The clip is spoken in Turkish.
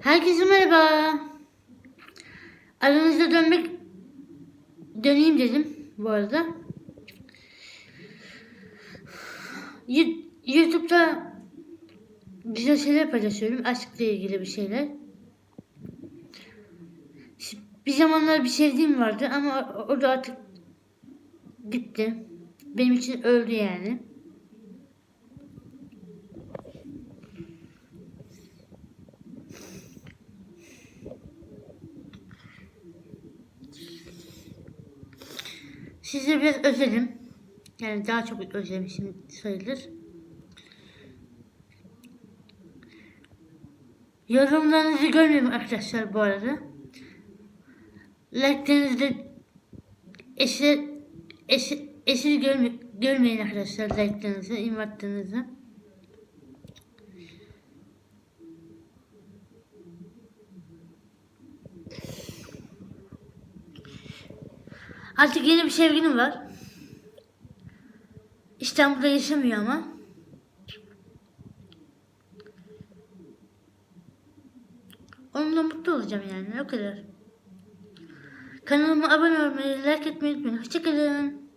Herkese merhaba. Aranızda dönmek döneyim dedim bu arada. YouTube'da güzel şeyler paylaşıyorum. Aşkla ilgili bir şeyler. Bir zamanlar bir sevdiğim vardı ama o da artık gitti. Benim için öldü yani. Sizi biraz özledim. Yani daha çok özlemişim sayılır. Yorumlarınızı görmüyorum arkadaşlar bu arada. Like'larınızı esir, esir görme, görmeyin arkadaşlar like'larınızı, invatlarınızı. Artık yeni bir sevgilim var. İstanbul'da yaşamıyor ama. Onunla mutlu olacağım yani o kadar. Kanalıma abone olmayı, like etmeyi unutmayın. Hoşçakalın.